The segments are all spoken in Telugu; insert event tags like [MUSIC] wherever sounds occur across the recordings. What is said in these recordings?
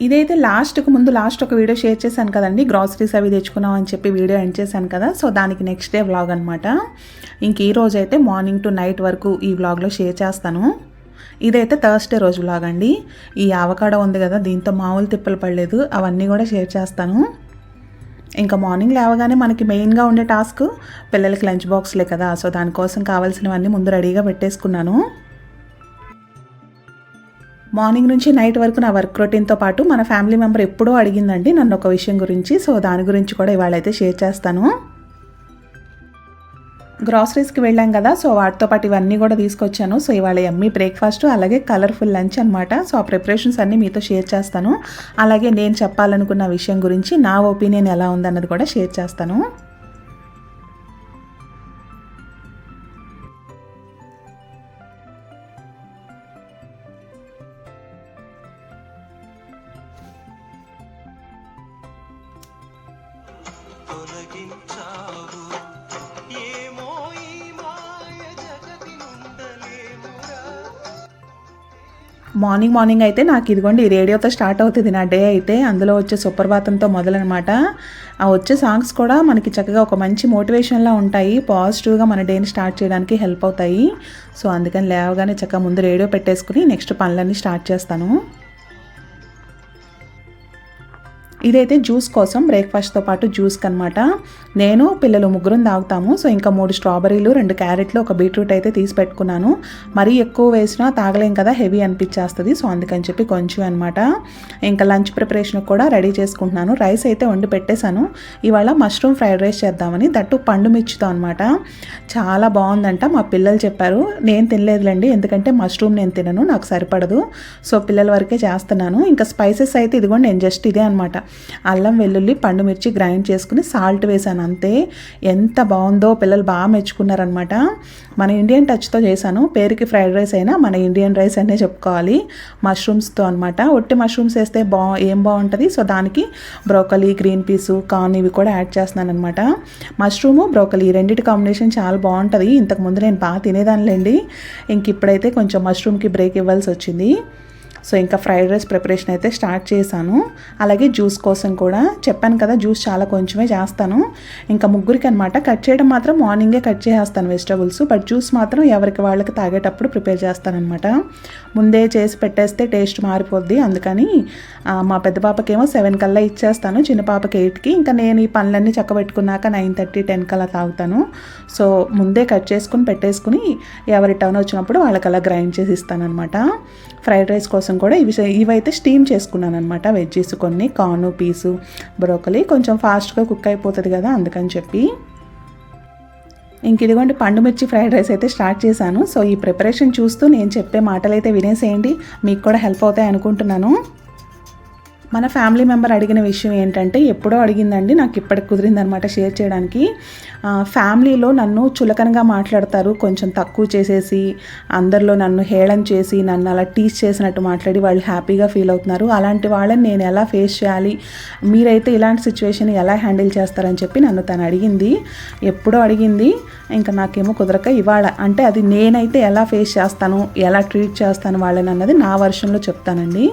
ఇదైతే లాస్ట్కి ముందు లాస్ట్ ఒక వీడియో షేర్ చేశాను కదండి. గ్రాసరీస్ అవి తెచ్చుకున్నాం అని చెప్పి వీడియో ఎండ్ చేశాను కదా. సో దానికి నెక్స్ట్ డే వ్లాగ్ అనమాట ఇంక ఈ రోజు అయితే మార్నింగ్ టు నైట్ వరకు ఈ వ్లాగ్లో షేర్ చేస్తాను. ఇదైతే థర్స్డే రోజు వ్లాగ్ అండి. ఈ ఆవకాడ ఉంది కదా దీంతో మామూలు తిప్పలు పడలేదు. అవన్నీ కూడా షేర్ చేస్తాను. ఇంకా మార్నింగ్ లేవగానే మనకి మెయిన్గా ఉండే టాస్క్ పిల్లలకి లంచ్ బాక్స్లే కదా. సో దానికోసం కావాల్సినవన్నీ ముందు రెడీగా పెట్టేసుకున్నాను. మార్నింగ్ నుంచి నైట్ వరకు నా వర్క్ రొటీన్తో పాటు మన ఫ్యామిలీ మెంబర్ ఎప్పుడో అడిగిందండి నన్ను ఒక విషయం గురించి. సో దాని గురించి కూడా ఇవాళ అయితే షేర్ చేస్తాను. గ్రాసరీస్కి వెళ్ళాం కదా సో వాటితో పాటు ఇవన్నీ కూడా తీసుకొచ్చాను. సో ఇవాళ ఎమ్మీ బ్రేక్ఫాస్ట్ అలాగే కలర్ఫుల్ లంచ్ అనమాట సో ఆ ప్రిపరేషన్స్ అన్నీ మీతో షేర్ చేస్తాను. అలాగే నేను చెప్పాలనుకున్న విషయం గురించి నా ఒపీనియన్ ఎలా ఉందన్నది కూడా షేర్ చేస్తాను. తొలగించావు. ఏమో ఈ మాయ జగతి నుండలేమురా మార్నింగ్ మార్నింగ్ అయితే నాకు ఇదిగోండి ఈ రేడియోతో స్టార్ట్ అవుతుంది నా డే అయితే. అందులో వచ్చే సుప్రభాతంతో మొదలనమాట. ఆ వచ్చే సాంగ్స్ కూడా మనకి చక్కగా ఒక మంచి మోటివేషన్లా ఉంటాయి. పాజిటివ్గా మన డేని స్టార్ట్ చేయడానికి హెల్ప్ అవుతాయి. సో అందుకని లేవగానే చక్కగా ముందు రేడియో పెట్టేసుకుని నెక్స్ట్ పనులన్నీ స్టార్ట్ చేస్తాను. ఇదైతే జ్యూస్ కోసం బ్రేక్ఫాస్ట్తో పాటు జ్యూస్ అనమాట నేను పిల్లలు ముగ్గురం తాగుతాము. సో ఇంకా మూడు స్ట్రాబెరీలు రెండు క్యారెట్లు ఒక బీట్రూట్ అయితే తీసి పెట్టుకున్నాను. మరీ ఎక్కువ వేసినా తాగలేం కదా హెవీ అనిపించేస్తుంది. సో అందుకని చెప్పి కొంచెం అనమాట ఇంకా లంచ్ ప్రిపరేషన్ కూడా రెడీ చేసుకుంటున్నాను. రైస్ అయితే వండి పెట్టేశాను. ఇవాళ మష్రూమ్ ఫ్రైడ్ రైస్ చేద్దామని దట్టు పండు మిర్చితో అనమాట చాలా బాగుందంట మా పిల్లలు చెప్పారు. నేను తినలేదులేండి ఎందుకంటే మష్రూమ్ నేను తినను నాకు సరిపడదు. సో పిల్లల వరకే చేస్తున్నాను. ఇంకా స్పైసెస్ అయితే ఇదిగోండి నేను జస్ట్ ఇదే అనమాట అల్లం వెల్లుల్లి పండు మిర్చి గ్రైండ్ చేసుకుని సాల్ట్ వేసాను అంతే ఎంత బాగుందో పిల్లలు బాగా మెచ్చుకున్నారనమాట మన ఇండియన్ టచ్తో చేశాను. పేరుకి ఫ్రైడ్ రైస్ అయినా మన ఇండియన్ రైస్ అనే చెప్పుకోవాలి. మష్రూమ్స్తో అనమాట ఒట్టి మష్రూమ్స్ వేస్తే బా ఏం బాగుంటుంది? సో దానికి బ్రోకలీ గ్రీన్ పీసు కార్న్ ఇవి కూడా యాడ్ చేస్తున్నాను అనమాట మష్రూము బ్రోకలీ రెండింటి కాంబినేషన్ చాలా బాగుంటుంది. ఇంతకుముందు నేను బాగా తినేదానిలేండి ఇంక ఇప్పుడైతే కొంచెం మష్రూమ్కి బ్రేక్ ఇవ్వాల్సి వచ్చింది. సో ఇంకా ఫ్రైడ్ రైస్ ప్రిపరేషన్ అయితే స్టార్ట్ చేశాను. అలాగే జ్యూస్ కోసం కూడా చెప్పాను కదా జ్యూస్ చాలా కొంచెమే చేస్తాను. ఇంకా ముగ్గురికి అనమాట కట్ చేయడం మాత్రం మార్నింగే కట్ చేసేస్తాను వెజిటబుల్స్ బట్ జ్యూస్ మాత్రం ఎవరికి వాళ్ళకి తాగేటప్పుడు ప్రిపేర్ చేస్తానమాట ముందే చేసి పెట్టేస్తే టేస్ట్ మారిపోద్ది. అందుకని మా పెద్ద పాపకేమో సెవెన్ కల్లా ఇచ్చేస్తాను చిన్న పాపకి ఎయిట్కి. ఇంకా నేను ఈ పనులన్నీ చక్కబెట్టుకున్నాక నైన్ థర్టీ టెన్ కల్లా తాగుతాను. సో ముందే కట్ చేసుకుని పెట్టేసుకుని ఎవరి టర్న్ వచ్చినప్పుడు వాళ్ళకి అలా గ్రైండ్ చేసి ఇస్తానమాట ఫ్రైడ్ రైస్ కోసం కూడా ఇవి ఇవైతే స్టీమ్ చేసుకున్నాను అనమాట వెజ్జీస్ కొన్ని కార్ను పీసు బ్రోకలీ. కొంచెం ఫాస్ట్గా కుక్ అయిపోతుంది కదా అందుకని చెప్పి. ఇంక ఇదిగోండి పండుమిర్చి ఫ్రైడ్ రైస్ అయితే స్టార్ట్ చేశాను. సో ఈ ప్రిపరేషన్ చూస్తూ నేను చెప్పే మాటలు అయితే వినేసేయండి. మీకు కూడా హెల్ప్ అవుతాయి అనుకుంటున్నాను. మన ఫ్యామిలీ మెంబర్ అడిగిన విషయం ఏంటంటే ఎప్పుడో అడిగిందండి నాకు ఇప్పటికి కుదిరిందనమాట షేర్ చేయడానికి. ఫ్యామిలీలో నన్ను చులకనగా మాట్లాడతారు కొంచెం తక్కువ చేసేసి అందరిలో నన్ను హేళన చేసి నన్ను అలా టీచ్ చేసినట్టు మాట్లాడి వాళ్ళు హ్యాపీగా ఫీల్ అవుతున్నారు. అలాంటి వాళ్ళని నేను ఎలా ఫేస్ చేయాలి? మీరైతే ఇలాంటి సిచ్యువేషన్ ఎలా హ్యాండిల్ చేస్తారని చెప్పి నన్ను తను అడిగింది. ఎప్పుడో అడిగింది ఇంకా నాకేమో కుదరక ఇవాళ. అంటే అది నేనైతే ఎలా ఫేస్ చేస్తాను ఎలా ట్రీట్ చేస్తాను వాళ్ళని అన్నది నా వర్షన్లో చెప్తానండి.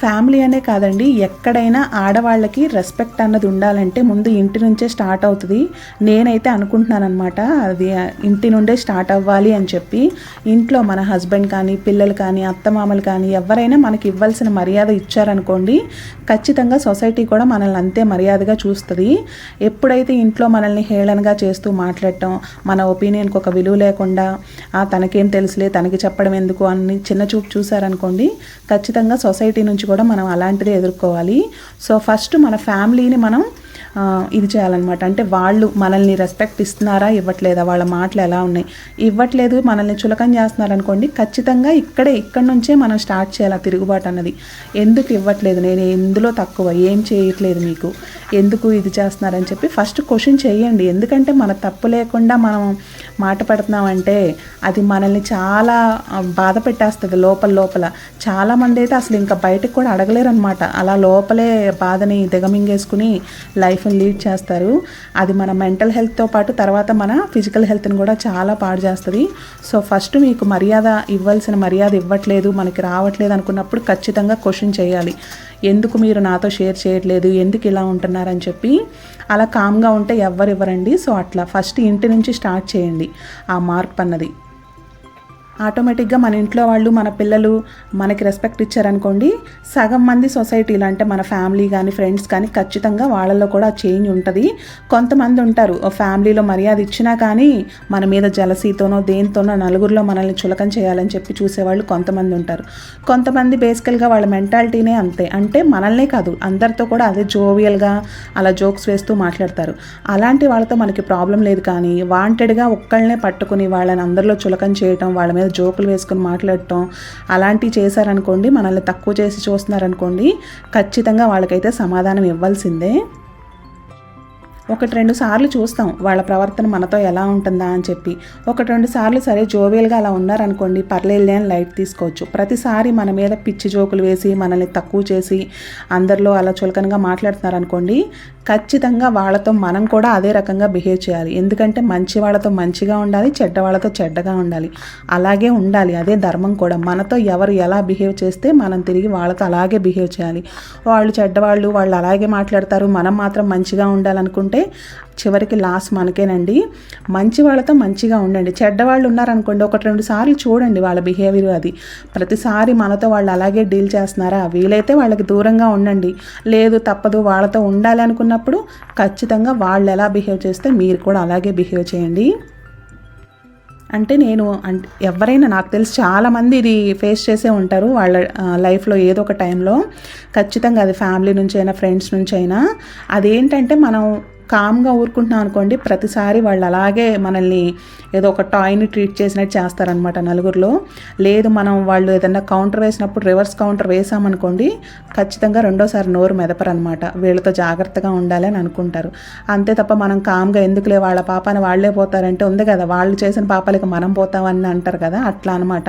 ఫ్యామిలీ అనే కాదండి ఎక్కడైనా ఆడవాళ్ళకి రెస్పెక్ట్ అన్నది ఉండాలంటే ముందు ఇంటి నుంచే స్టార్ట్ అవుతుంది. నేనైతే అనుకుంటున్నానమాట అది ఇంటి నుండే స్టార్ట్ అవ్వాలి అని చెప్పి. ఇంట్లో మన హస్బెండ్ కానీ పిల్లలు కానీ అత్తమామలు కానీ ఎవరైనా మనకి ఇవ్వాల్సిన మర్యాద ఇచ్చారనుకోండి ఖచ్చితంగా సొసైటీ కూడా మనల్ని అంతే మర్యాదగా చూస్తుంది. ఎప్పుడైతే ఇంట్లో మనల్ని హేళనగా చేస్తూ మాట్లాడటం మన ఒపీనియన్కి ఒక విలువ లేకుండా తనకేం తెలుసులే తనకి చెప్పడం ఎందుకు అని చిన్న చూపు చూసారనుకోండి ఖచ్చితంగా సొసైటీ నుంచి కూడా మనం అలాంటిదే ఎదుర్కోవాలి. సో ఫస్ట్ మన ఫ్యామిలీని మనం ఇది చేయాలన్నమాట. అంటే వాళ్ళు మనల్ని రెస్పెక్ట్ ఇస్తున్నారా ఇవ్వట్లేదా? వాళ్ళ మాటలు ఎలా ఉన్నాయి? ఇవ్వట్లేదు మనల్ని చులకం చేస్తున్నారనుకోండి ఖచ్చితంగా ఇక్కడే ఇక్కడి నుంచే మనం స్టార్ట్ చేయాలి తిరుగుబాటు అన్నది. ఎందుకు ఇవ్వట్లేదు? నేను ఎందులో తక్కువ? ఏం చేయట్లేదు మీకు? ఎందుకు ఇది చేస్తున్నారని చెప్పి ఫస్ట్ క్వశ్చన్ చేయండి. ఎందుకంటే మన తప్పు లేకుండా మనం మాట పడుతున్నామంటే అది మనల్ని చాలా బాధ పెట్టేస్తుంది లోపల లోపల. చాలామంది అయితే అసలు ఇంకా బయటకు కూడా అడగలేరు అనమాట అలా లోపలే బాధని దిగమింగేసుకుని లైఫ్ లైఫ్ని లీడ్ చేస్తారు. అది మన మెంటల్ హెల్త్తో పాటు తర్వాత మన ఫిజికల్ హెల్త్ని కూడా చాలా పాడు చేస్తుంది. సో ఫస్ట్ మీకు మర్యాద ఇవ్వాల్సిన మర్యాద ఇవ్వట్లేదు మనకి రావట్లేదు అనుకున్నప్పుడు ఖచ్చితంగా క్వశ్చన్ చేయాలి. ఎందుకు మీరు నాతో షేర్ చేయట్లేదు? ఎందుకు ఇలా ఉంటున్నారని చెప్పి అలా కామ్గా ఉంటే ఎవ్వరు ఇవ్వరండి. సో అట్లా ఫస్ట్ ఇంటి నుంచి స్టార్ట్ చేయండి. ఆ మార్క్ అన్నది ఆటోమేటిక్గా మన ఇంట్లో వాళ్ళు మన పిల్లలు మనకి రెస్పెక్ట్ ఇచ్చారనుకోండి సగం మంది సొసైటీలో అంటే మన ఫ్యామిలీ కానీ ఫ్రెండ్స్ కానీ ఖచ్చితంగా వాళ్ళల్లో కూడా చేంజ్ ఉంటుంది. కొంతమంది ఉంటారు ఓ ఫ్యామిలీలో మర్యాద ఇచ్చినా కానీ మన మీద జలసీతోనో దేనితోనో నలుగురిలో మనల్ని చులకం చేయాలని చెప్పి చూసేవాళ్ళు కొంతమంది ఉంటారు. కొంతమంది బేసికల్గా వాళ్ళ మెంటాలిటీనే అంతే. అంటే మనల్నే కాదు అందరితో కూడా అదే జోవియల్గా అలా జోక్స్ వేస్తూ మాట్లాడతారు. అలాంటి వాళ్ళతో మనకి ప్రాబ్లం లేదు కానీ వాంటెడ్గా ఒక్కళ్ళనే పట్టుకుని వాళ్ళని అందరిలో చులకం చేయటం వాళ్ళ మీద జోకులు వేసుకొని మాట్లాడటం అలాంటివి చేశారనుకోండి మనల్ని తక్కువ చేసి చూస్తున్నారనుకోండి ఖచ్చితంగా వాళ్ళకైతే సమాధానం ఇవ్వాల్సిందే. ఒకటి రెండు సార్లు చూస్తాం వాళ్ళ ప్రవర్తన మనతో ఎలా ఉంటుందా అని చెప్పి. ఒకటి రెండు సార్లు సరే జోవియల్గా అలా ఉన్నారనుకోండి పర్లేదులే అని లైట్ తీసుకోవచ్చు. ప్రతిసారి మన మీద పిచ్చి జోకులు వేసి మనల్ని తక్కువ చేసి అందరిలో అలా చులకనగా మాట్లాడుతున్నారనుకోండి ఖచ్చితంగా వాళ్ళతో మనం కూడా అదే రకంగా బిహేవ్ చేయాలి. ఎందుకంటే మంచి వాళ్ళతో మంచిగా ఉండాలి చెడ్డ వాళ్ళతో చెడ్డగా ఉండాలి. అలాగే ఉండాలి అదే ధర్మం కూడా. మనతో ఎవరు ఎలా బిహేవ్ చేస్తే మనం తిరిగి వాళ్ళతో అలాగే బిహేవ్ చేయాలి. వాళ్ళు చెడ్డవాళ్ళు వాళ్ళు అలాగే మాట్లాడతారు మనం మాత్రం మంచిగా ఉండాలనుకుంటే చివరికి లాస్ మనకేనండి. మంచి వాళ్ళతో మంచిగా ఉండండి. చెడ్డవాళ్ళు ఉన్నారనుకోండి ఒకటి రెండు సార్లు చూడండి వాళ్ళ బిహేవియర్ అది. ప్రతిసారి మనతో వాళ్ళు అలాగే డీల్ చేస్తున్నారా? వీలైతే వాళ్ళకి దూరంగా ఉండండి. లేదు తప్పదు వాళ్ళతో ఉండాలి అనుకున్నప్పుడు ఖచ్చితంగా వాళ్ళు ఎలా బిహేవ్ చేస్తే మీరు కూడా అలాగే బిహేవ్ చేయండి. అంటే నేను అంటే ఎవరైనా నాకు తెలిసి చాలామంది ఇది ఫేస్ చేసే ఉంటారు వాళ్ళ లైఫ్లో ఏదో ఒక టైంలో ఖచ్చితంగా అది ఫ్యామిలీ నుంచి అయినా ఫ్రెండ్స్ నుంచి అయినా అదేంటంటే మనం కామ్గా ఊరుకుంటున్నాం అనుకోండి ప్రతిసారి వాళ్ళు అలాగే మనల్ని ఏదో ఒక టాయ్ని ట్రీట్ చేసినట్టు చేస్తారనమాట నలుగురిలో. లేదు మనం వాళ్ళు ఏదైనా కౌంటర్ వేసినప్పుడు రివర్స్ కౌంటర్ వేసామనుకోండి ఖచ్చితంగా రెండోసారి నోరు మెదపరనమాట వీళ్ళతో జాగ్రత్తగా ఉండాలి అని అనుకుంటారు. అంతే తప్ప మనం కామ్గా ఎందుకులే వాళ్ళ పాపాని వాళ్ళే పోతారంటే ఉంది కదా వాళ్ళు చేసిన పాపాలకి మనం పోతామని అంటారు కదా అట్లా అనమాట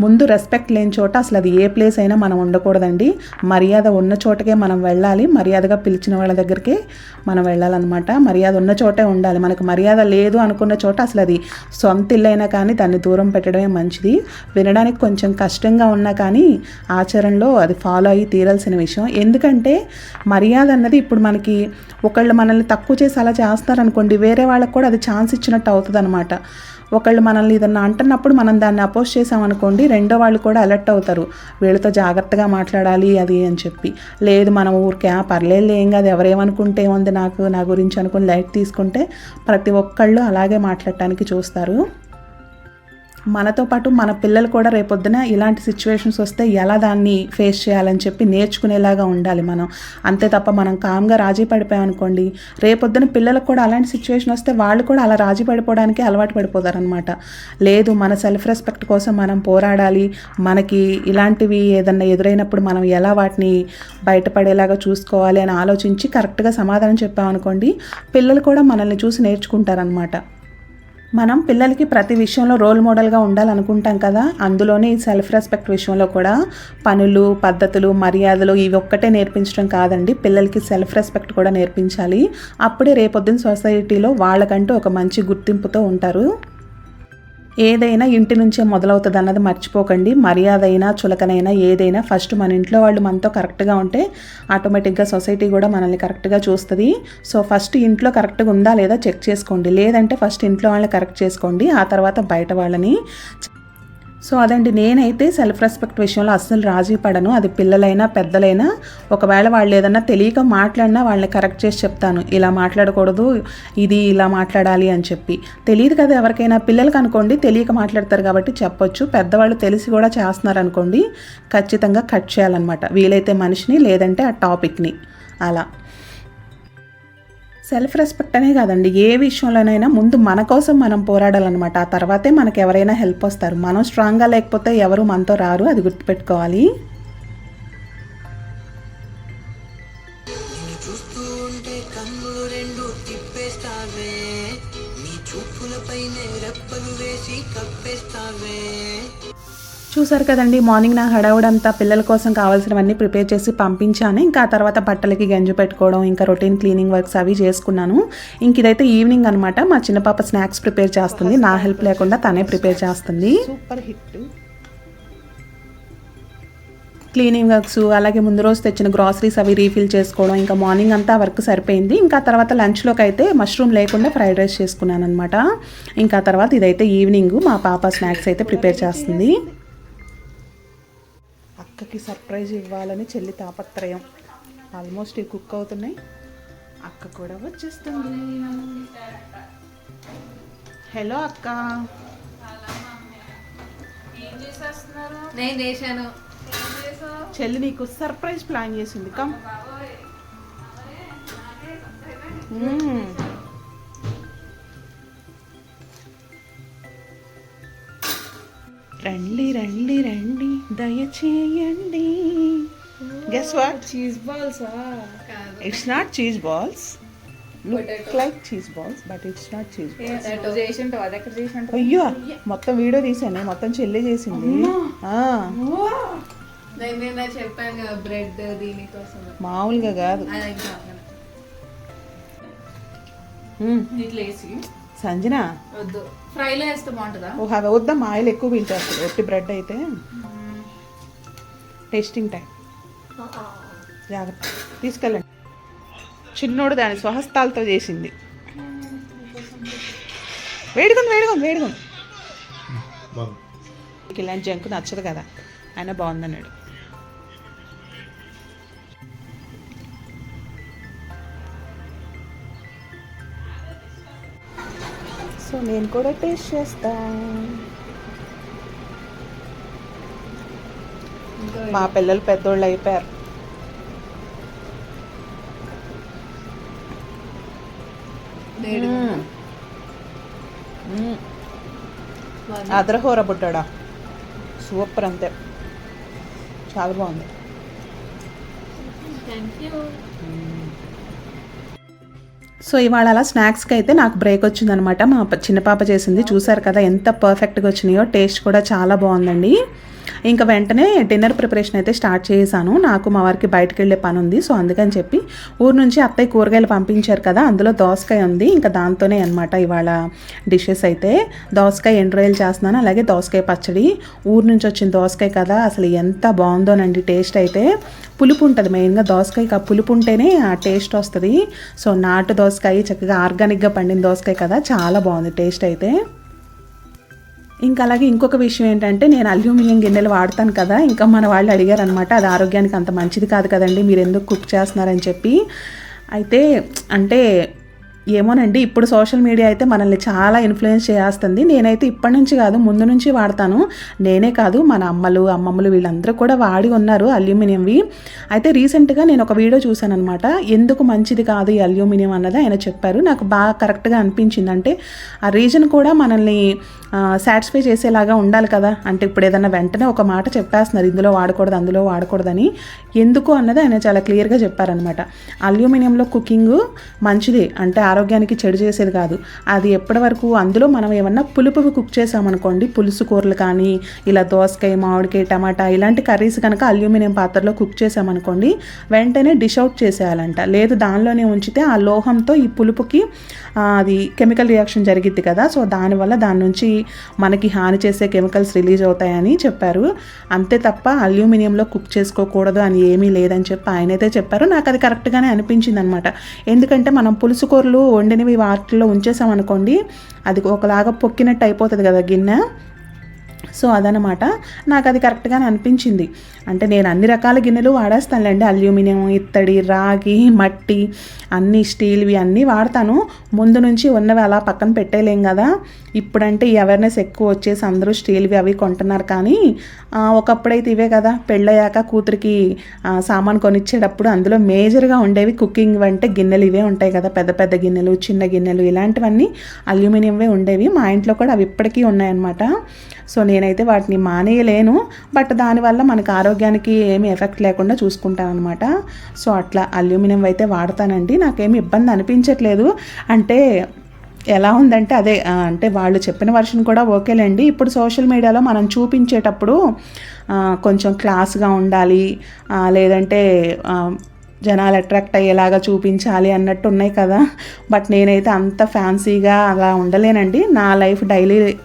ముందు రెస్పెక్ట్ లేని చోట అసలు అది ఏ ప్లేస్ అయినా మనం ఉండకూడదండి. మర్యాద ఉన్న చోటకే మనం వెళ్ళాలి. మర్యాదగా పిలిచిన వాళ్ళ దగ్గరికి మనం వెళ్ళాలన్నమాట. మర్యాద ఉన్న చోటే ఉండాలి. మనకు మర్యాద లేదు అనుకున్న చోట అసలు అది సొంత ఇల్లైనా కానీ దాన్ని దూరం పెట్టడమే మంచిది. వినడానికి కొంచెం కష్టంగా ఉన్నా కానీ ఆచరణలో అది ఫాలో అయ్యి తీరాల్సిన విషయం. ఎందుకంటే మర్యాద అన్నది ఇప్పుడు మనకి ఒకళ్ళు మనల్ని తక్కువ చేసి అలా చేస్తారనుకోండి వేరే వాళ్ళకి కూడా అది ఛాన్స్ ఇచ్చినట్టు అవుతుంది అనమాట ఒకళ్ళు మనల్ని ఏదన్నా అంటున్నప్పుడు మనం దాన్ని అపోజ్ చేసామనుకోండి రెండో వాళ్ళు కూడా అలర్ట్ అవుతారు. వీళ్ళతో జాగ్రత్తగా మాట్లాడాలి అది అని చెప్పి. లేదు మనం ఊరికే పర్లేదు ఏం కాదు ఎవరేమనుకుంటే ఏముంది నాకు నా గురించి అనుకుని లైట్ తీసుకుంటే ప్రతి ఒక్కళ్ళు అలాగే మాట్లాడటానికి చూస్తారు. మనతో పాటు మన పిల్లలు కూడా రేపొద్దున ఇలాంటి సిచ్యువేషన్స్ వస్తే ఎలా దాన్ని ఫేస్ చేయాలని చెప్పి నేర్చుకునేలాగా ఉండాలి మనం. అంతే తప్ప మనం కామ్గా రాజీ పడిపోయామనుకోండి రేపొద్దున పిల్లలకు కూడా అలాంటి సిచ్యువేషన్ వస్తే వాళ్ళు కూడా అలా రాజీ పడిపోవడానికి అలవాటు పడిపోతారనమాట లేదు మన సెల్ఫ్ రెస్పెక్ట్ కోసం మనం పోరాడాలి మనకి ఇలాంటివి ఏదన్నా ఎదురైనప్పుడు మనం ఎలా వాటిని బయటపడేలాగా చూసుకోవాలి అని ఆలోచించి కరెక్ట్గా సమాధానం చెప్పామనుకోండి పిల్లలు కూడా మనల్ని చూసి నేర్చుకుంటారనమాట మనం పిల్లలకి ప్రతి విషయంలో రోల్ మోడల్గా ఉండాలనుకుంటాం కదా. అందులోనే ఈ సెల్ఫ్ రెస్పెక్ట్ విషయంలో కూడా పనులు పద్ధతులు మర్యాదలు ఇవి ఒక్కటే నేర్పించడం కాదండి. పిల్లలకి సెల్ఫ్ రెస్పెక్ట్ కూడా నేర్పించాలి. అప్పుడే రేపొద్దున సొసైటీలో వాళ్ళకంటూ ఒక మంచి గుర్తింపుతో ఉంటారు. ఏదైనా ఇంటి నుంచే మొదలవుతుంది అన్నది మర్చిపోకండి. మర్యాద అయినా చులకనైనా ఏదైనా ఫస్ట్ మన ఇంట్లో వాళ్ళు మనతో కరెక్ట్గా ఉంటే ఆటోమేటిక్గా సొసైటీ కూడా మనల్ని కరెక్ట్గా చూస్తుంది. సో ఫస్ట్ ఇంట్లో కరెక్ట్గా ఉందా లేదా చెక్ చేసుకోండి. లేదంటే ఫస్ట్ ఇంట్లో వాళ్ళని కరెక్ట్ చేసుకోండి. ఆ తర్వాత బయట వాళ్ళని సో అదండి. నేనైతే సెల్ఫ్ రెస్పెక్ట్ విషయంలో అస్సలు రాజీ పడను. అది పిల్లలైనా పెద్దలైనా ఒకవేళ వాళ్ళు ఏదన్నా తెలియక మాట్లాడినా వాళ్ళని కరెక్ట్ చేసి చెప్తాను. ఇలా మాట్లాడకూడదు ఇది ఇలా మాట్లాడాలి అని చెప్పి. తెలియదు కదా ఎవరికైనా. పిల్లలకి అనుకోండి తెలియక మాట్లాడతారు కాబట్టి చెప్పొచ్చు. పెద్దవాళ్ళు తెలిసి కూడా చేస్తున్నారు అనుకోండి ఖచ్చితంగా కట్ చేయాలన్నమాట. వీలైతే మనిషిని లేదంటే ఆ టాపిక్ని అలా. సెల్ఫ్ రెస్పెక్ట్ అనే కాదండి. ఏ విషయంలోనైనా ముందు మన కోసం మనం పోరాడాలన్నమాట. ఆ తర్వాతే మనకు ఎవరైనా హెల్ప్ వస్తారు. మనం స్ట్రాంగ్గా లేకపోతే ఎవరు మనతో రారు అది గుర్తుపెట్టుకోవాలి. చూసారు కదండి మార్నింగ్ నా హడావుడంతా పిల్లల కోసం కావాల్సినవన్నీ ప్రిపేర్ చేసి పంపించాను. ఇంకా ఆ తర్వాత బట్టలకి గంజు పెట్టుకోవడం ఇంకా రొటీన్ క్లీనింగ్ వర్క్స్ అవి చేసుకున్నాను. ఇంక ఇదైతే ఈవినింగ్ అనమాట మా చిన్న పాప స్నాక్స్ ప్రిపేర్ చేస్తుంది. నా హెల్ప్ లేకుండా తనే ప్రిపేర్ చేస్తుంది. Super hit. క్లీనింగ్ వర్క్స్ అలాగే ముందు రోజు తెచ్చిన గ్రాసరీస్ అవి రీఫిల్ చేసుకోవడం ఇంకా మార్నింగ్ అంతా వర్క్ సరిపోయింది. ఇంకా తర్వాత లంచ్లోకి అయితే మష్రూమ్ లేకుండా ఫ్రైడ్ రైస్ చేసుకున్నాను అనమాట ఇంకా తర్వాత ఇదైతే ఈవినింగ్ మా పాప స్నాక్స్ అయితే ప్రిపేర్ చేస్తుంది. అక్కకి సర్ప్రైజ్ ఇవ్వాలని చెల్లి తాపత్రయం. ఆల్మోస్ట్ ఇవి కుక్ అవుతున్నాయి. అక్క కూడా వచ్చేస్తుంది. హలో అక్క. నేను చేశాను. చెల్లి నీకు సర్ప్రైజ్ ప్లాన్ చేసింది. కమ్. రండి రండి రండి దయచేయండి. Guess what cheese balls it's not cheese balls look like cheese balls but it's not cheese balls అయ్యో మొత్తం వీడియో తీసానే మొత్తం చెల్లి చేసింది. ఆ, నేను నిన్న చెప్పాను కదా బ్రెడ్ దీనికోసం. మామూలుగా కాదు. ఇట్లా వేసి సంజన? వద్దు. ఫ్రైలో వేస్తే బాగుంటుందా? ఓ అవి వద్దమ్మా ఆయిల్ ఎక్కువ పీల్చేస్తుంది ఒట్టి బ్రెడ్ అయితే. టేస్టింగ్ టైం జాగ్రత్త. తీసుకెళ్ళండి. చిన్నోడు దాని స్వహస్తాలతో చేసింది. వేడుకుంది వేడుకుంది వేడుకుంది ఇలాంటి జంకు నచ్చదు కదా. ఆయన బాగుందన్నాడు. సో నేను కూడా టేస్ట్ చేస్తా. మా పిల్లలు పెద్దోళ్ళు అయిపోయారు. అదరహోర బుడ్డాడా? సూపర్ అంతే. చాలా బాగుంది. థ్యాంక్ యూ సో ఇవాళ అలా స్నాక్స్కి అయితే నాకు బ్రేక్ వచ్చిందనమాట మా చిన్న పాప చేసింది. చూసారు కదా ఎంత పర్ఫెక్ట్గా వచ్చినాయో. టేస్ట్ కూడా చాలా బాగుందండి. ఇంకా వెంటనే డిన్నర్ ప్రిపరేషన్ అయితే స్టార్ట్ చేశాను. నాకు మా వారికి బయటకు వెళ్ళే పని ఉంది సో అందుకని చెప్పి ఊరు నుంచి అత్తయ్య కూరగాయలు పంపించారు కదా అందులో దోసకాయ ఉంది. ఇంకా దాంతోనే అనమాట ఇవాళ డిషెస్ అయితే. దోసకాయ ఎండ్రాయిల్ చేస్తున్నాను అలాగే దోసకాయ పచ్చడి. ఊరు నుంచి వచ్చిన దోసకాయ కదా అసలు ఎంత బాగుందోనండి టేస్ట్ అయితే. పులుపు ఉంటుంది మెయిన్గా దోసకాయకి. ఆ పులుపు ఉంటేనే ఆ టేస్ట్ వస్తుంది. సో నాటు దోసకాయ చక్కగా ఆర్గానిక్గా పండిన దోసకాయ కదా చాలా బాగుంది టేస్ట్ అయితే. ఇంకా అలాగే ఇంకొక విషయం ఏంటంటే నేను అల్యూమినియం గిన్నెలు వాడతాను కదా ఇంకా మన వాళ్ళు అడిగారు అనమాట అది ఆరోగ్యానికి అంత మంచిది కాదు కదండి మీరు ఎందుకు కుక్ చేస్తున్నారని చెప్పి. అయితే అంటే ఏమోనండి ఇప్పుడు సోషల్ మీడియా అయితే మనల్ని చాలా ఇన్ఫ్లుయెన్స్ చేస్తుంది నేనైతే ఇప్పటి నుంచి కాదు ముందు నుంచి వాడతాను. నేనే కాదు మన అమ్మలు అమ్మమ్మలు వీళ్ళందరూ కూడా వాడి ఉన్నారు అల్యూమినియంవి. అయితే రీసెంట్గా నేను ఒక వీడియో చూశాను అనమాట ఎందుకు మంచిది కాదు ఈ అల్యూమినియం అన్నది ఆయన చెప్పారు. నాకు బాగా కరెక్ట్గా అనిపించింది. అంటే ఆ రీజన్ కూడా మనల్ని సాటిస్ఫై చేసేలాగా ఉండాలి కదా. అంటే ఇప్పుడు ఏదైనా వెంటనే ఒక మాట చెప్పేస్తున్నారు ఇందులో వాడకూడదు అందులో వాడకూడదని. ఎందుకు అన్నది ఆయన చాలా క్లియర్గా చెప్పారనమాట అల్యూమినియంలో కుకింగ్ మంచిది. అంటే ఆరోగ్యానికి చెడు చేసేది కాదు. అది ఎప్పటి వరకు అందులో మనం ఏమన్నా పులుపువి కుక్ చేసామనుకోండి పులుసు కూరలు కానీ ఇలా దోసకాయ మామిడికాయ టమాటా ఇలాంటి కర్రీస్ కనుక అల్యూమినియం పాత్రలో కుక్ చేసామనుకోండి వెంటనే డిష్ అవుట్ చేసేయాలంట. లేదు దానిలోనే ఉంచితే ఆ లోహంతో ఈ పులుపుకి అది కెమికల్ రియాక్షన్ జరిగిద్ది కదా. సో దానివల్ల దాని నుంచి మనకి హాని చేసే కెమికల్స్ రిలీజ్ అవుతాయని చెప్పారు. అంతే తప్ప అల్యూమినియంలో కుక్ చేసుకోకూడదు అని ఏమీ లేదని చెప్పి ఆయనైతే చెప్పారు. నాకు అది కరెక్ట్గానే అనిపించింది అనమాట ఎందుకంటే మనం పులుసు కూరలు వండినవి వాటిలో ఉంచేసామనుకోండి అది ఒకలాగా పొక్కినట్టు అయిపోతుంది కదా గిన్నె. సో అదనమాట. నాకు అది కరెక్ట్గానే అనిపించింది. అంటే నేను అన్ని రకాల గిన్నెలు వాడేస్తానులేండి. అల్యూమినియం ఇత్తడి రాగి మట్టి అన్ని స్టీల్వి అన్నీ వాడతాను. ముందు నుంచి ఉన్నవి అలా పక్కన పెట్టేలేం కదా. ఇప్పుడంటే ఈ అవేర్నెస్ ఎక్కువ వచ్చేసి అందరూ స్టీల్వి అవి కొంటున్నారు కానీ ఒకప్పుడైతే ఇవే కదా. పెళ్ళయ్యాక కూతురికి సామాన్ కొనిచ్చేటప్పుడు అందులో మేజర్గా ఉండేవి కుకింగ్ అంటే గిన్నెలు ఇవే ఉంటాయి కదా. పెద్ద పెద్ద గిన్నెలు చిన్న గిన్నెలు ఇలాంటివన్నీ అల్యూమినియంవే ఉండేవి. మా ఇంట్లో కూడా అవి ఇప్పటికీ ఉన్నాయన్నమాట. సో నేనైతే వాటిని మానేయలేను బట్ దానివల్ల మనకు ఆరోగ్యానికి ఏమి ఎఫెక్ట్ లేకుండా చూసుకుంటాను అనమాట సో అట్లా అల్యూమినియం అయితే వాడతానండి. నాకేమి ఇబ్బంది అనిపించట్లేదు. అంటే ఎలా ఉందంటే అదే అంటే వాళ్ళు చెప్పిన వర్షన్ కూడా ఓకేలేండి. ఇప్పుడు సోషల్ మీడియాలో మనం చూపించేటప్పుడు కొంచెం క్లాస్గా ఉండాలి లేదంటే జనాలు అట్రాక్ట్ అయ్యేలాగా చూపించాలి అన్నట్టు ఉన్నాయి కదా. బట్ నేనైతే అంత ఫ్యాన్సీగా అలా ఉండలేనండి. నా లైఫ్ డైలీ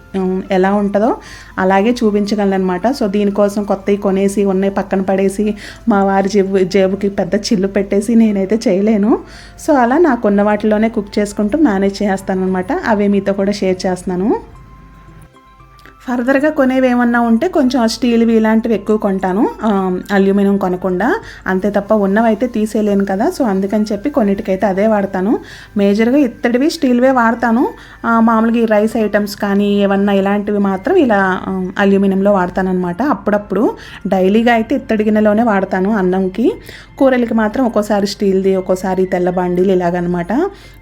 ఎలా ఉంటుందో అలాగే చూపించగలను అనమాట సో దీనికోసం కొత్తవి కొనేసి ఉన్నాయి పక్కన పడేసి మా వారి జేబు జేబుకి పెద్ద చిల్లు పెట్టేసి నేనైతే చేయలేను. సో అలా నాకున్న వాటిలోనే కుక్ చేసుకుంటూ మేనేజ్ చేస్తాను అనమాట అవే మీతో కూడా షేర్ చేస్తున్నాను. ఫర్దర్గా కొనేవి ఏమన్నా ఉంటే కొంచెం స్టీల్వి ఇలాంటివి ఎక్కువ కొంటాను. అల్యూమినియం కొనకుండా. అంతే తప్ప ఉన్నవైతే తీసేయలేను కదా సో అందుకని చెప్పి కొన్నిటికైతే అదే వాడతాను. మేజర్గా ఇత్తడివి స్టీల్వే వాడతాను. మామూలుగా ఈ రైస్ ఐటమ్స్ కానీ ఏమన్నా ఇలాంటివి మాత్రం ఇలా అల్యూమినియంలో వాడతానమాట అప్పుడప్పుడు డైలీగా అయితే ఇత్తడి గిన్నెలోనే వాడతాను అన్నంకి. కూరలకి మాత్రం ఒక్కోసారి స్టీల్ది ఒక్కోసారి తెల్ల బండిలు ఇలాగనమాట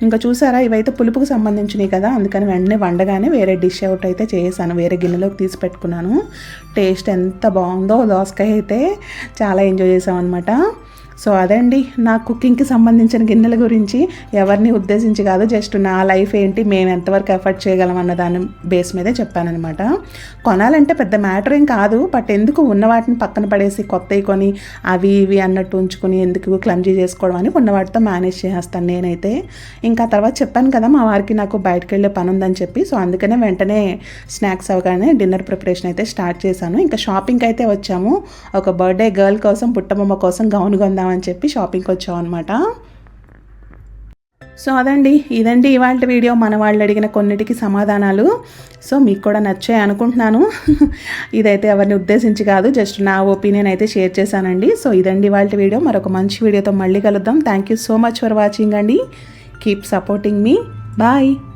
ఇంకా చూసారా ఇవైతే పులుపుకు సంబంధించినవి కదా అందుకని వెంటనే వండగానే వేరే డిష్ అవుట్ అయితే చేసాను వేరే గిన్నెలోకి తీసి పెట్టుకున్నాను. టేస్ట్ ఎంత బాగుందో దోసకాయ అయితే చాలా ఎంజాయ్ చేసామన్నమాట. సో అదండి నా కుకింగ్కి సంబంధించిన గిన్నెల గురించి ఎవరిని ఉద్దేశించి కాదు జస్ట్ నా లైఫ్ ఏంటి మేము ఎంతవరకు ఎఫర్ట్ చేయగలం అన్న దాని బేస్ మీదే చెప్పానఅనమాట కొనాలంటే పెద్ద మ్యాటర్ ఏం కాదు బట్ ఎందుకు ఉన్న వాటిని పక్కన పడేసి కొత్తవి కొని అవి ఇవి అన్నట్టు ఉంచుకొని ఎందుకు క్లంజీ చేసుకోవడం అని ఉన్న వాటితో మేనేజ్ చేస్తాను నేనైతే. ఇంకా తర్వాత చెప్పాను కదా మా వారికి నాకు బయటకు వెళ్ళే పని ఉందని చెప్పి సో అందుకనే వెంటనే స్నాక్స్ అవగానే డిన్నర్ ప్రిపరేషన్ అయితే స్టార్ట్ చేశాను. ఇంకా షాపింగ్కి అయితే వచ్చాము. ఒక బర్త్డే గర్ల్ కోసం పుట్టబొమ్మ కోసం గౌన్ అని చెప్పి షాపింగ్కి వచ్చాం అనమాట సో అదండి ఇదండి ఇవాళ వీడియో. మన వాళ్ళు అడిగిన కొన్నిటికి సమాధానాలు. సో మీకు కూడా నచ్చాయి అనుకుంటున్నాను. [LAUGHS] ఇదైతే ఎవరిని ఉద్దేశించి కాదు జస్ట్ నా ఒపీనియన్ అయితే షేర్ చేశానండి. సో ఇదండి ఇవాళ వీడియో. మరొక మంచి వీడియోతో మళ్ళీ కలుద్దాం. Thank you so much for watching అండి. కీప్ సపోర్టింగ్ మీ బాయ్